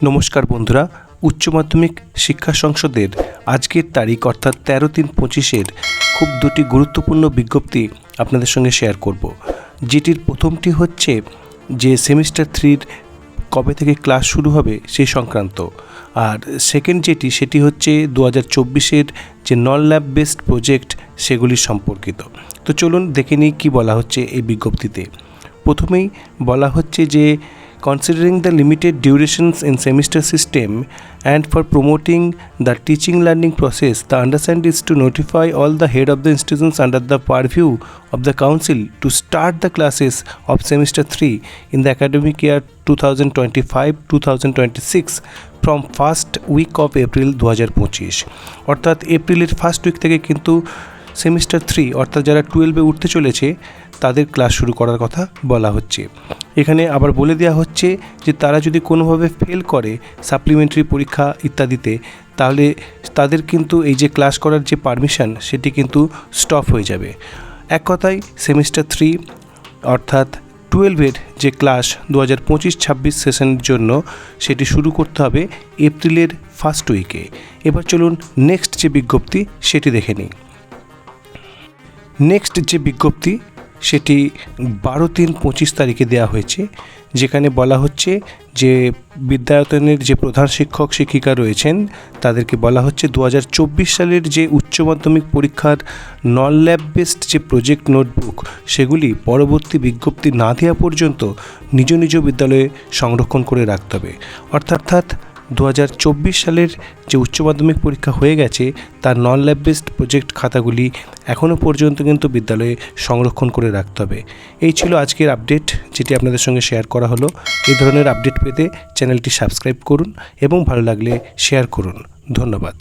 নমস্কার বন্ধুরা, উচ্চ মাধ্যমিক শিক্ষা সংসদের আজকের তারিখ অর্থাৎ তেরো তিন পঁচিশের খুব দুটি গুরুত্বপূর্ণ বিজ্ঞপ্তি আপনাদের সঙ্গে শেয়ার করব। যেটির প্রথমটি হচ্ছে যে সেমিস্টার থ্রির কবে থেকে ক্লাস শুরু হবে সেই সংক্রান্ত। আর সেকেন্ড যেটি, সেটি হচ্ছে দু হাজার চব্বিশের যে নন ল্যাব বেসড প্রজেক্ট সেগুলি সম্পর্কিত। তো চলুন দেখে নিই কী বলা হচ্ছে এই বিজ্ঞপ্তিতে। প্রথমেই বলা হচ্ছে যে considering the limited durations in semester system and for promoting the teaching learning process the undersigned is to notify all the head of the institutions under the purview of the council to start the classes of semester 3 in the academic year 2025-2026 from first week of April 2025 অর্থাৎ এপ্রিলের first week থেকে কিন্তু semester three অর্থাৎ যারা টুয়েলভে উঠতে চলেছে, তাদের ক্লাস শুরু করার কথা বলা হচ্ছে। এখানে আবার বলে দেওয়া হচ্ছে যে, তারা যদি কোনোভাবে ফেল করে সাপ্লিমেন্টারি পরীক্ষা ইত্যাদিতে, তাহলে তাদের কিন্তু এই যে ক্লাস করার যে পারমিশন সেটি কিন্তু স্টপ হয়ে যাবে। এক কথায়, সেমিস্টার থ্রি অর্থাৎ টুয়েলভের যে ক্লাস দু হাজার পঁচিশ ছাব্বিশ সেশনের জন্য, সেটি শুরু করতে হবে এপ্রিলের ফার্স্ট উইকে এবার চলুন নেক্সট যে বিজ্ঞপ্তি, সেটি দেখে নিই। নেক্সট যে বিজ্ঞপ্তি, সেটি বারো তিন পঁচিশ তারিখে দেওয়া হয়েছে, যেখানে বলা হচ্ছে যে বিদ্যায়তনের যে প্রধান শিক্ষক শিক্ষিকা রয়েছেন, তাদেরকে বলা হচ্ছে দু হাজার চব্বিশ সালের যে উচ্চ মাধ্যমিক পরীক্ষার নন ল্যাব বেসড যে প্রজেক্ট নোটবুক সেগুলি পরবর্তী বিজ্ঞপ্তি না দেওয়া পর্যন্ত নিজ নিজ বিদ্যালয়ে সংরক্ষণ করে রাখতে হবে। অর্থাৎ দু হাজার চব্বিশ সালের যে উচ্চ মাধ্যমিক পরীক্ষা হয়ে গেছে, তার নন ল্যাব বেসড প্রজেক্ট খাতাগুলি এখনও পর্যন্ত কিন্তু বিদ্যালয়ে সংরক্ষণ করে রাখতে হবে। এই ছিল আজকের আপডেট যেটি আপনাদের সঙ্গে শেয়ার করা হলো। এই ধরনের আপডেট পেতে চ্যানেলটি সাবস্ক্রাইব করুন এবং ভালো লাগলে শেয়ার করুন। ধন্যবাদ।